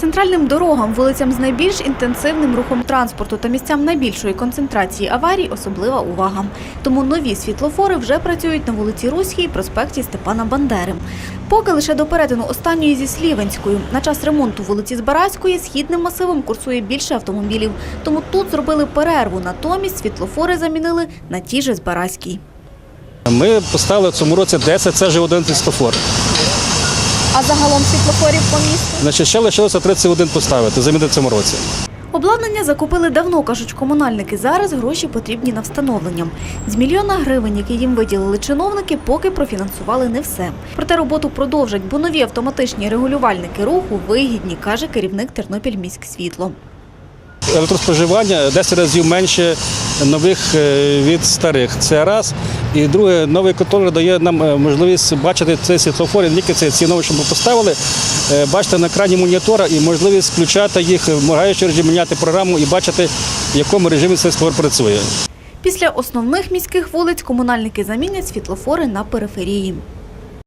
Центральним дорогам, вулицям з найбільш інтенсивним рухом транспорту та місцям найбільшої концентрації аварій особлива увага. Тому нові світлофори вже працюють на вулиці Руській, проспекті Степана Бандери. Поки лише до перетину останньої зі Слівенською. На час ремонту вулиці Збаразької східним масивом курсує більше автомобілів. Тому тут зробили перерву. Натомість світлофори замінили на ті же Збаразькій. Ми поставили в цьому році 10, це вже один світлофор. А загалом світлофорів по місту? Значить, ще лишилося 31 поставити, замінити в цьому році. Обладнання закупили давно, кажуть комунальники. Зараз гроші потрібні на встановлення. З мільйона гривень, які їм виділили чиновники, поки профінансували не все. Проте роботу продовжать, бо нові автоматичні регулювальники руху вигідні, каже керівник Тернопільміськсвітло. Електроспоживання 10 разів менше нових е, від старих. Це раз. І друге, новий контролер дає нам е, можливість бачити цей світлофор, не тільки це ці нові, що ми поставили, е, бачити на екрані монітора і можливість включати їх в моргаючий режим, міняти програму і бачити, в якому режимі цей світлофор працює. Після основних міських вулиць комунальники замінять світлофори на периферії.